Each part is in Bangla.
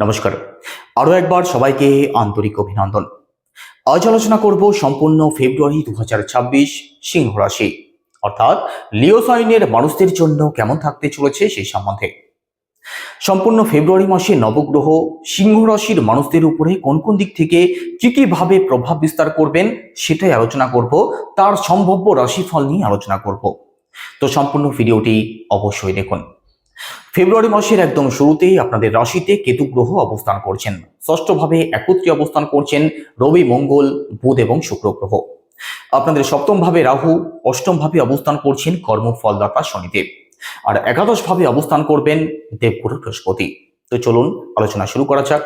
নমস্কার। আরও একবার সবাইকে আন্তরিক অভিনন্দন। আজ আলোচনা করব সম্পূর্ণ ফেব্রুয়ারি দু হাজার ছাব্বিশ সিংহ রাশি। অর্থাৎ লিও সাইনের মানুষদের জন্য কেমন থাকতে চলেছে সেই সম্বন্ধে। সম্পূর্ণ ফেব্রুয়ারি মাসে নবগ্রহ সিংহ রাশির মানুষদের উপরে কোন কোন দিক থেকে কি কি ভাবে প্রভাব বিস্তার করবেন সেটাই আলোচনা করব, তার সম্ভাব্য রাশিফল নিয়ে আলোচনা করব। তো সম্পূর্ণ ভিডিওটি অবশ্যই দেখুন। ফেব্রুয়ারি মাসের একদম শুরুতেই আপনাদের রাশিতে কেতু গ্রহ অবস্থান করছেন। ষষ্ঠভাবে একত্রে অবস্থান করছেন রবি, মঙ্গল, বুধ এবং শুক্র গ্রহ। আপনাদের সপ্তম ভাবে রাহু অষ্টম ভাবে অবস্থান করছেন কর্মফলদাতা শনিদেব। আর একাদশ ভাবে অবস্থান করবেন দেবগুরু বৃহস্পতি। তো চলুন, আলোচনা শুরু করা যাক।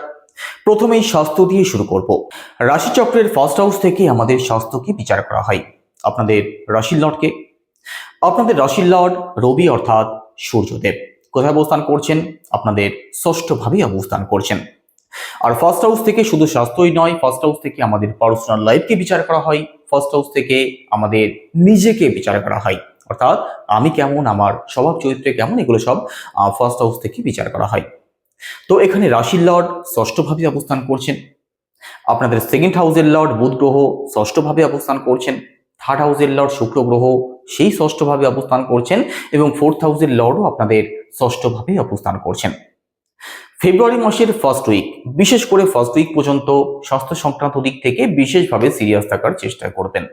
প্রথমেই স্বাস্থ্য দিয়ে শুরু করব। রাশিচক্রের ফার্স্ট হাউস থেকে আমাদের স্বাস্থ্যকে বিচার করা হয়। আপনাদের রাশির লর্ডকে। আপনাদের রাশির লর্ড রবি অর্থাৎ সূর্যদেব। কোথায় অবস্থান করছেন? আপনাদের ষষ্ঠভাবেই অবস্থান করছেন। আর ফার্স্ট হাউস থেকে শুধু স্বাস্থ্যই নয় ফার্স্ট হাউস থেকে আমাদের পার্সোনাল লাইফকে বিচার করা হয় ফার্স্ট হাউস থেকে আমাদের নিজেকে বিচার করা হয়। অর্থাৎ আমি কেমন, আমার স্বভাব, চরিত্রে কেমন, এগুলো সব ফার্স্ট হাউস থেকে বিচার করা হয়। তো এখানে রাশির লর্ড ষষ্ঠভাবে অবস্থান করছেন। আপনাদের সেকেন্ড হাউসের লর্ড বুধ গ্রহ ষষ্ঠভাবে অবস্থান করছেন। থার্ড হাউসের লর্ড শুক্র গ্রহ সেই ষষ্ঠভাবে অবস্থান করছেন এবং ফোর্থ হাউসের লর্ডও আপনাদের ষষ্ঠভাবে অবস্থান করছেন। ফেব্রুয়ারি মাসের ফার্স্ট উইক, বিশেষ করে ফার্স্ট উইক পর্যন্ত স্বাস্থ্য সংক্রান্ত দিক থেকে বিশেষভাবে সিরিয়াস থাকার চেষ্টা করবেন।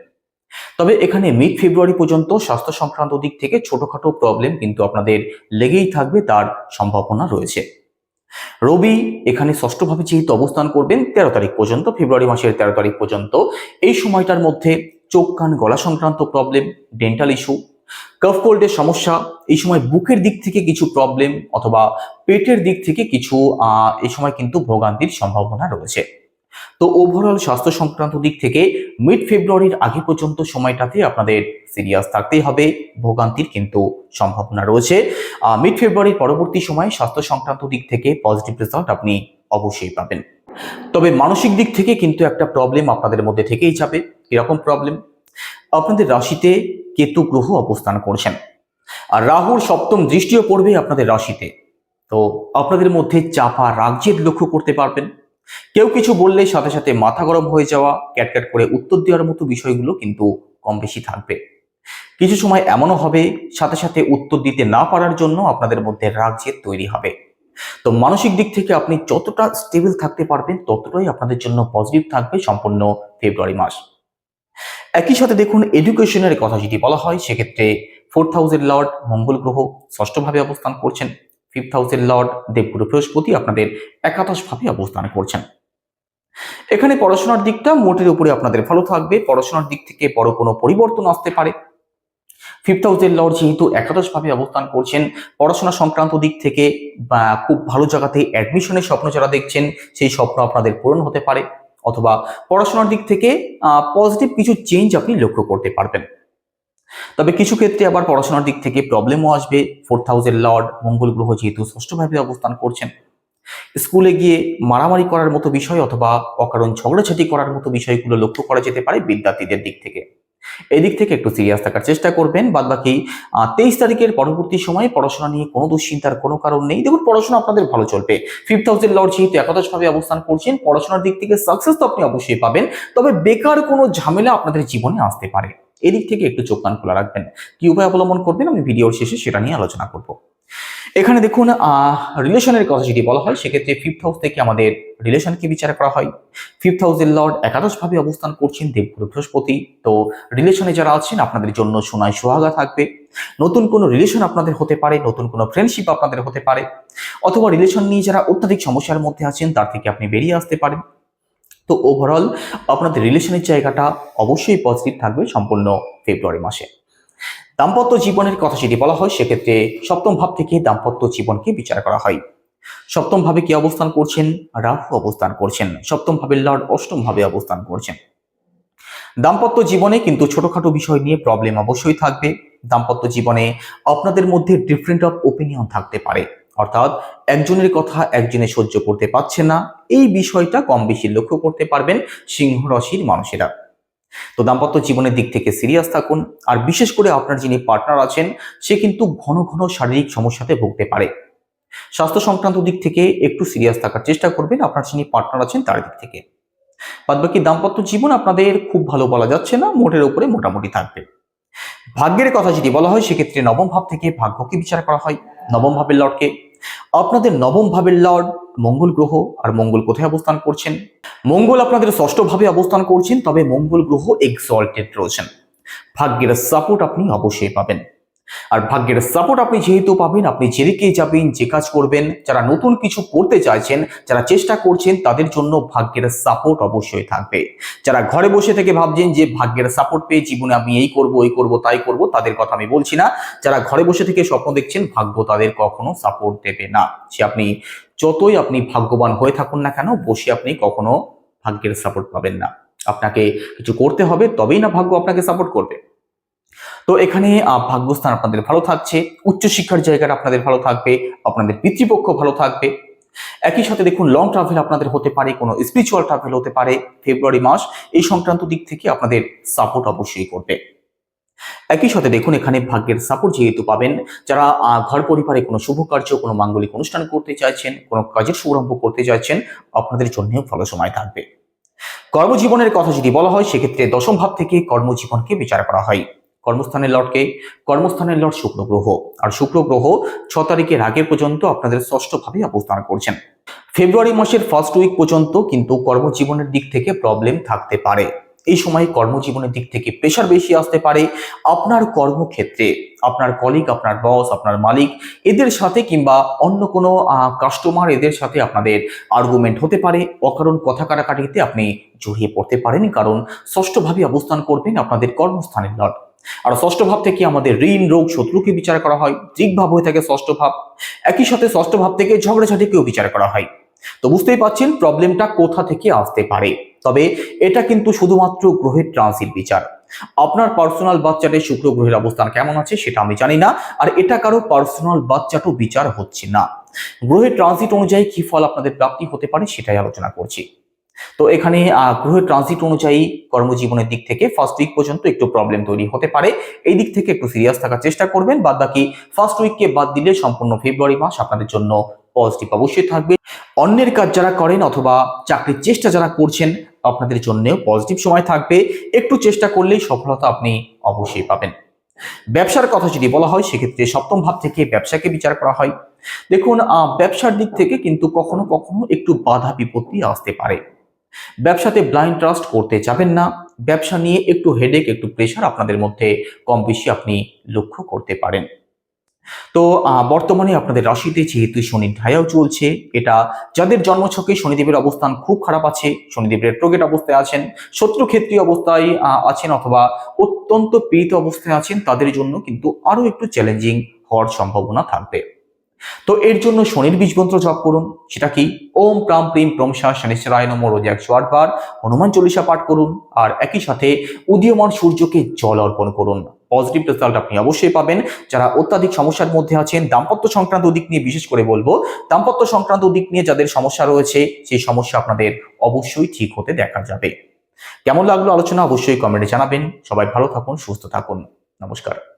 তবে এখানে মিড ফেব্রুয়ারি পর্যন্ত স্বাস্থ্য সংক্রান্ত দিক থেকে ছোটখাটো প্রবলেম কিন্তু আপনাদের লেগেই থাকবে তার সম্ভাবনা রয়েছে। রবি এখানে ষষ্ঠভাবে যেহেতু অবস্থান করবেন, তেরো তারিখ পর্যন্ত, ফেব্রুয়ারি মাসের তেরো তারিখ পর্যন্ত, এই সময়টার মধ্যে চোখ কান গলা সংক্রান্ত প্রবলেম ডেন্টাল ইস্যু কাফ কোল্ডের সমস্যা, এই সময় বুকের দিক থেকে কিছু প্রবলেম অথবা পেটের দিক থেকে কিছু এই সময় কিন্তু ভোগান্তির সম্ভাবনা রয়েছে। তো ওভারঅল স্বাস্থ্য সংক্রান্ত দিক থেকে মিড ফেব্রুয়ারির আগে পর্যন্ত সময়টাতে আপনাদের সিরিয়াস থাকতেই হবে, ভোগান্তির কিন্তু সম্ভাবনা রয়েছে। মিড ফেব্রুয়ারির পরবর্তী সময়ে স্বাস্থ্য সংক্রান্ত দিক থেকে পজিটিভ রেজাল্ট আপনি অবশ্যই পাবেন। তবে মানসিক দিক থেকে কিন্তু একটা প্রবলেম আপনাদের মধ্যে থেকেই যাবে। এরকম প্রবলেম আপনাদের রাশিতে কেতু গ্রহ অবস্থান করছেন। আর রাহুর সপ্তম দৃষ্টিও পড়বে আপনাদের রাশিতে। তো আপনাদের মধ্যে চাপা রাজ্যের লক্ষ্য করতে পারবেন। কেউ কিছু বললে সাথে সাথে মাথা গরম হয়ে যাওয়া ক্যাটক্যাট করে উত্তর দেওয়ার মতো বিষয়গুলো কিন্তু কম বেশি থাকবে। কিছু সময় এমনও হবে, সাথে সাথে উত্তর দিতে না পারার জন্য আপনাদের মধ্যে রাজ্যের তৈরি হবে। তো মানসিক দিক থেকে আপনি যতটা স্টেবল থাকতে পারবেন, ততটাই আপনাদের জন্য পজিটিভ থাকবে সম্পূর্ণ ফেব্রুয়ারি মাস। একই সাথে দেখুন এডুকেশনের কথা যদি বলা হয়, সেক্ষেত্রে ফোর্থ হাউসের লর্ড মঙ্গল গ্রহ ষষ্ঠভাবে অবস্থান করছেন। ফিফথ হাউসের লর্ড দেবগুরু বৃহস্পতি আপনাদের একাদশভাবে অবস্থান করছেন। এখানে পড়াশোনার দিকটা মোটের উপরে আপনাদের ভালো থাকবে। পড়াশোনার দিক থেকে বড় কোনো পরিবর্তন আসতে পারে। ফিফথ হাউসের লর্ড যেহেতু একাদশভাবে অবস্থান করছেন, পড়াশোনা সংক্রান্ত দিক থেকে বা খুব ভালো জায়গাতে অ্যাডমিশনের স্বপ্ন যারা দেখছেন, সেই স্বপ্ন আপনাদের পূরণ হতে পারে। অথবা পড়াশোনার দিক থেকে পজিটিভ কিছু চেঞ্জ আপনি লক্ষ্য করতে পারবেন। তবে কিছু ক্ষেত্রে আবার পড়াশোনার দিক থেকে প্রবলেমও আসবে। ফোর্থ হাউসের লর্ড মঙ্গল গ্রহ যেহেতু ষষ্ঠভাবে অবস্থান করছেন। স্কুলে গিয়ে মারামারি করার মতো বিষয় অথবা অকারণ ঝগড়াঝাটি করার মতো বিষয়গুলো লক্ষ্য করা যেতে পারে বিদ্যার্থীদের দিক থেকে। এদিক থেকে একটু সিরিয়াস থাকার চেষ্টা করবেন। বাদ বাকি তেইশ তারিখের পরবর্তী সময়ে পড়াশোনা নিয়ে কোনো দুশ্চিন্তার কোনো কারণ নেই। দেখুন, পড়াশোনা আপনাদের ভালো চলবে। ফিফথ হাউসের লর্ড যেহেতু একাদশভাবে অবস্থান করছেন, পড়াশোনার দিক থেকে সাকসেস তো আপনি অবশ্যই পাবেন। তবে বেকার কোনো ঝামেলা আপনাদের জীবনে আসতে পারে। এদিক থেকে একটু চোখ কান খোলা রাখবেন। কি উপায় অবলম্বন করবেন আমি ভিডিওর শেষে সেটা নিয়ে আলোচনা করব। এখানে দেখুন রিলেশনের কথা যদি বলা হয়, সেক্ষেত্রে ফিফথ হাউস থেকে আমাদের রিলেশনকে বিচার করা হয়। ফিফথ হাউসের লর্ড একাদশভাবে অবস্থান করছেন দেবগুরু বৃহস্পতি। তো রিলেশনে যারা আছেন, আপনাদের জন্য সোনায় সোহাগা থাকবে। নতুন কোনো রিলেশন আপনাদের হতে পারে, নতুন কোনো ফ্রেন্ডশিপ আপনাদের হতে পারে। অথবা রিলেশন নিয়ে যারা অত্যাধিক সমস্যার মধ্যে আছেন, তার থেকে আপনি বেরিয়ে আসতে পারেন। তো ওভারঅল আপনাদের রিলেশনের জায়গাটা অবশ্যই পজিটিভ থাকবে সম্পূর্ণ ফেব্রুয়ারি মাসে। দাম্পত্য জীবনের কথা যদি বলা হয়, সেক্ষেত্রে সপ্তম ভাব থেকে দাম্পত্য জীবনকে বিচার করা হয়। সপ্তম ভাবে কি অবস্থান করছেন? রাহু অবস্থান করছেন। সপ্তম ভাবের লর্ড অষ্টম ভাবে অবস্থান করছেন। দাম্পত্য জীবনে কিন্তু ছোটখাটো বিষয় নিয়ে প্রবলেম অবশ্যই থাকবে। দাম্পত্য জীবনে আপনাদের মধ্যে ডিফারেন্ট অফ ওপিনিয়ন থাকতে পারে। অর্থাৎ একজনের কথা একজনে সহ্য করতে পারছে না। এই বিষয়টা কম বেশি লক্ষ্য করতে পারবেন সিংহ রাশির মানুষেরা। তো দাম্পত্য জীবনের দিক থেকে সিরিয়াস থাকুন। আর বিশেষ করে আপনার যিনি পার্টনার আছেন, সে কিন্তু ঘন ঘন শারীরিক সমস্যাতে ভুগতে পারে। স্বাস্থ্য সংক্রান্ত দিক থেকে একটু সিরিয়াস থাকার চেষ্টা করবেন আপনার যিনি পার্টনার আছেন তার দিক থেকে। বাদবাকি দাম্পত্য জীবন আপনাদের খুব ভালো বলা যাচ্ছে না, মোটের উপরে মোটামুটি থাকবে। ভাগ্যের কথা যদি বলা হয়, সেক্ষেত্রে নবম ভাব থেকে ভাগ্যকে বিচার করা হয়। নবম ভাবের লর্ডকে আপনাদের নবম ভাবের লর্ড মঙ্গল গ্রহ আর মঙ্গল কোথায় অবস্থান করছেন? মঙ্গল আপনাদের ষষ্ঠ ভাবে অবস্থান করছেন, তবে মঙ্গল গ্রহ এক্সল্টেড রয়েছেন। ভাগ্যের সাপোর্ট আপনি অবশ্যই পাবেন। আর ভাগ্যের সাপোর্ট আপনি যেহেতু পাবেন, আপনি যেদিকে যাবেন, যে কাজ করবেন, যারা নতুন কিছু করতে চাইছেন, যারা চেষ্টা করছেন, তাদের জন্য ভাগ্যের সাপোর্ট অবশ্যই থাকবে। যারা ঘরে বসে থেকে ভাবছেন যে ভাগ্যের সাপোর্ট পেয়ে জীবনে আমি এই করব এই করব, তাই করব, তাদের কথা আমি বলছি না। যারা ঘরে বসে থেকে স্বপ্ন দেখছেন, ভাগ্য তাদের কখনো সাপোর্ট দেবে না। সে আপনি যতই আপনি ভাগ্যবান হয়ে থাকুন না কেন, বসে আপনি কখনো ভাগ্যের সাপোর্ট পাবেন না। আপনাকে কিছু করতে হবে, তবেই না ভাগ্য আপনাকে সাপোর্ট করবে। তো এখানে ভাগ্যস্থান আপনাদের ভালো থাকছে, উচ্চশিক্ষার জায়গাটা আপনাদের ভালো থাকবে, আপনাদের পিতৃপক্ষ ভালো থাকবে। একই সাথে দেখুন লং ট্রাভেল আপনাদের হতে পারে, কোনো স্পিরিচুয়াল ট্রাভেল হতে পারে ফেব্রুয়ারি মাস, এই সংক্রান্ত দিক থেকে আপনাদের সাপোর্ট অবশ্যই করবে। একই সাথে দেখুন, এখানে ভাগ্যের সাপোর্ট যেহেতু পাবেন, যারা ঘর পরিবারে কোনো শুভ কার্য, কোনো মাঙ্গলিক অনুষ্ঠান করতে চাইছেন, কোনো কাজের শুভারম্ভ করতে চাইছেন, আপনাদের জন্যও ভালো সময় থাকবে। কর্মজীবনের কথা যদি বলা হয়, সেক্ষেত্রে দশম ভাব থেকে কর্মজীবনকে বিচার করা হয়। কর্মস্থানের লটকে কর্মস্থানের লট শুক্র গ্রহ আর শুক্র গ্রহ ছ তারিখের আগে পর্যন্ত আপনাদের ষষ্ঠ ভাবে অবস্থান করছেন। ফেব্রুয়ারি মাসের ফার্স্ট উইক পর্যন্ত কিন্তু কর্মজীবনের দিক থেকে প্রবলেম থাকতে পারে। এই সময় কর্মজীবনের দিক থেকে প্রেশার বেশি আসতে পারে আপনার কর্মক্ষেত্রে। আপনার কলিগ আপনার বস আপনার মালিক এদের সাথে কিংবা অন্য কোনো কাস্টমার এদের সাথে আপনাদের আর্গুমেন্ট হতে পারে। অকারণ কথা কাটাকাটিতে আপনি জড়িয়ে পড়তে পারেন কারণ ষষ্ঠভাবে অবস্থান করবেন আপনাদের কর্মস্থানের লট আর ষষ্ঠ ভাব থেকে আমাদের ঋণ, রোগ, শত্রুকে বিচার করা হয়। ভাব হয়ে থাকে ষষ্ঠ ভাব। একই সাথে ষষ্ঠ ভাব থেকে ঝগড়াঝাটিকেও বিচার করা হয়। তো বুঝতেই পারছেন প্রবলেমটা কোথা থেকে আসতে পারে? তবে এটা কিন্তু শুধুমাত্র গ্রহের ট্রানজিট বিচার। আপনার পার্সোনাল বাচ্চাটে শুক্র গ্রহের অবস্থান কেমন আছে সেটা আমি জানি না, আর এটা কারও পার্সোনাল বাচ্চাটও বিচার হচ্ছে না। গ্রহের ট্রানজিট অনুযায়ী কি ফল আপনাদের প্রাপ্তি হতে পারে সেটাই আলোচনা করছি। তো এখানে গ্রহের ট্রানজিট অনুযায়ী কর্মজীবনের দিক থেকে ফার্স্ট উইক পর্যন্ত একটু প্রবলেম তৈরি হতে পারে। এই দিক থেকে একটু সিরিয়াস থাকার চেষ্টা করবেন। বাদ বাকি ফার্স্ট উইককে বাদ দিলে সম্পূর্ণ ফেব্রুয়ারি মাস আপনাদের জন্য পজিটিভ অবশ্যই থাকবে। অন্যের কাজ যারা করেন অথবা চাকরির চেষ্টা যারা করছেন, আপনাদের জন্যও পজিটিভ সময় থাকবে। একটু চেষ্টা করলেই সফলতা আপনি অবশ্যই পাবেন। ব্যবসার কথা যদি বলা হয়, সেক্ষেত্রে সপ্তম ভাব থেকে ব্যবসাকে বিচার করা হয়। দেখুন ব্যবসার দিক থেকে কিন্তু কখনো কখনো একটু বাধা বিপত্তি আসতে পারে। ব্যবসাতে ব্লাইন্ড ট্রাস্ট করতে যাবেন না। ব্যবসা নিয়ে একটু হেডেক একটু প্রেশার আপনাদের মধ্যে কম বেশি আপনি লক্ষ্য করতে পারেন। তো বর্তমানে আপনাদের রাশিতে যেহেতু শনি ঢায়াও চলছে, এটা যাদের জন্মছকে শনিদেবের অবস্থান খুব খারাপ আছে, শনিদেবের রেট্রোগেট অবস্থায় আছেন, শত্রু ক্ষেত্রীয় অবস্থায় আছেন অথবা অত্যন্ত পীড়িত অবস্থায় আছেন, তাদের জন্য কিন্তু আরও একটু চ্যালেঞ্জিং হওয়ার সম্ভাবনা থাকবে। তো এর জন্য শনির বীজ মন্ত্র জপ করুন। সেটা কি? ওম প্রাম প্রিম প্রমশা শনিশ্চরায় নম রোজ একশো আটবার হনুমান চল্লিশা পাঠ করুন। আর একই সাথে উদীয়মান সূর্যকে জল অর্পণ করুন। পজিটিভ রেজাল্ট আপনি অবশ্যই পাবেন। যারা অত্যাধিক সমস্যার মধ্যে আছেন, দাম্পত্য সংক্রান্ত দিক নিয়ে বিশেষ করে বলব, দাম্পত্য সংক্রান্ত দিক নিয়ে যাদের সমস্যা রয়েছে, সেই সমস্যা আপনাদের অবশ্যই ঠিক হতে দেখা যাবে। কেমন লাগল আলোচনা অবশ্যই কমেন্টে জানাবেন। সবাই ভালো থাকুন, সুস্থ থাকুন। নমস্কার।